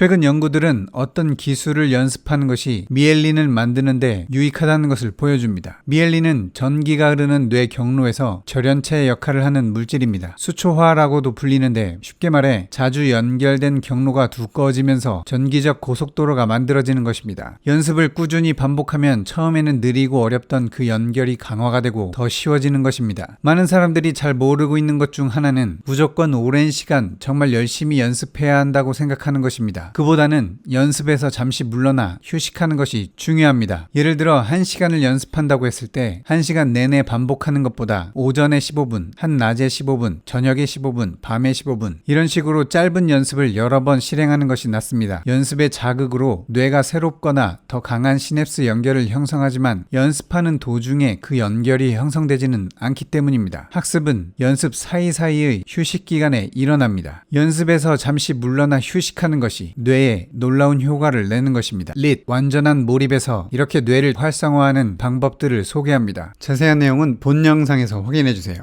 최근 연구들은 어떤 기술을 연습하는 것이 미엘린을 만드는데 유익하다는 것을 보여줍니다. 미엘린은 전기가 흐르는 뇌 경로에서 절연체 역할을 하는 물질입니다. 수초화라고도 불리는데 쉽게 말해 자주 연결된 경로가 두꺼워지면서 전기적 고속도로가 만들어지는 것입니다. 연습을 꾸준히 반복하면 처음에는 느리고 어렵던 그 연결이 강화가 되고 더 쉬워지는 것입니다. 많은 사람들이 잘 모르고 있는 것 중 하나는 무조건 오랜 시간 정말 열심히 연습해야 한다고 생각하는 것입 그보다는 연습에서 잠시 물러나 휴식하는 것이 중요합니다. 예를 들어 1시간을 연습한다고 했을 때 1시간 내내 반복하는 것보다 오전에 15분, 한낮에 15분, 저녁에 15분, 밤에 15분 이런 식으로 짧은 연습을 여러 번 실행하는 것이 낫습니다. 연습의 자극으로 뇌가 새롭거나 더 강한 시냅스 연결을 형성하지만 연습하는 도중에 그 연결이 형성되지는 않기 때문입니다. 학습은 연습 사이사이의 휴식 기간에 일어납니다. 연습에서 잠시 물러나 휴식하는 것이 뇌에 놀라운 효과를 내는 것입니다. 릿 완전한 몰입에서 이렇게 뇌를 활성화하는 방법들을 소개합니다. 자세한 내용은 본 영상에서 확인해 주세요.